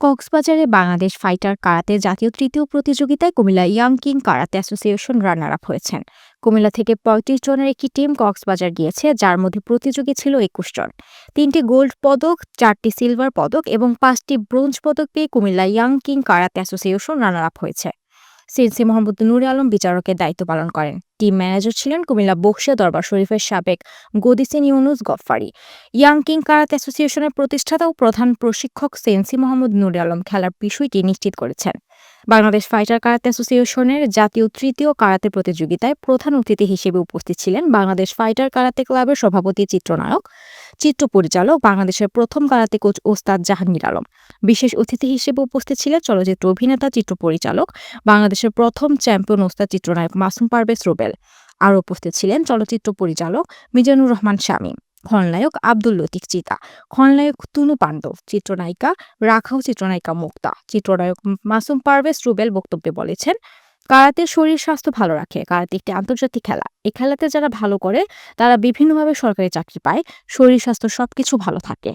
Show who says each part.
Speaker 1: কক্সবাজারে Bangladesh fighter karate জাতীয় তৃতীয় প্রতিযোগিতায় Comilla young king karate association runner up হয়েছেন। কুমিল্লা থেকে পঁয়ত্রিশ জনের একটি টিম কক্সবাজার গিয়েছে, যার মধ্যে প্রতিযোগী ছিল একুশ জন। তিনটি গোল্ড পদক, চারটি সিলভার পদক এবং পাঁচটি ব্রোঞ্জ পদক পেয়ে Comilla young king karate association runner up হয়েছে। সিএনসি মোহাম্মদ নুরে আলম বিচারকের দায়িত্ব পালন করেন। টিম ম্যানেজার ছিলেন কুমিল্লা বক্সিয়া দরবার শরীফের সাবেক গদিসিন Yunus Gaffari. Young king karate অ্যাসোসিয়েশনের প্রতিষ্ঠাতা ও প্রধান প্রশিক্ষক সেন্সি মোহাম্মদ নুরে আলম খেলার বিষয়টি নিশ্চিত করেছেন। বাংলাদেশ ফাইটার কারাতে অ্যাসোসিয়েশনের জাতীয় তৃতীয় কারাতে প্রতিযোগিতায় প্রধান অতিথি হিসেবে উপস্থিত ছিলেন বাংলাদেশ ফাইটার কারাতে ক্লাবের সভাপতি, চিত্রনায়ক, চিত্র পরিচালক বাংলাদেশের প্রথম কারাতে কোচ ওস্তাদ জাহাঙ্গীর আলম। বিশেষ অতিথি হিসেবে উপস্থিত ছিলেন চলচ্চিত্র অভিনেতা, চিত্র পরিচালক বাংলাদেশের প্রথম চ্যাম্পিয়ন ওস্তাদ, চিত্রনায়ক মাসুম পারভেজ রোবেল। আরও উপস্থিত ছিলেন চলচ্চিত্র পরিচালক মিজানুর রহমান শামীম। খলনায়ক আব্দুল লতিফ চিতা খলনায়ক তুনু পাণ্ডব, চিত্রনায়িকা রাখাও চিত্রনায়িকা মুক্তা। চিত্রনায়ক মাসুম পারভেজ রুবেল বক্তব্যে বলেছেন কারাতে শরীর স্বাস্থ্য ভালো রাখে, কারাতে একটি আন্তর্জাতিক খেলা। এই খেলাতে যারা ভালো করে, তারা বিভিন্নভাবে সরকারি চাকরি পায়, শরীর স্বাস্থ্য সবকিছু ভালো থাকে।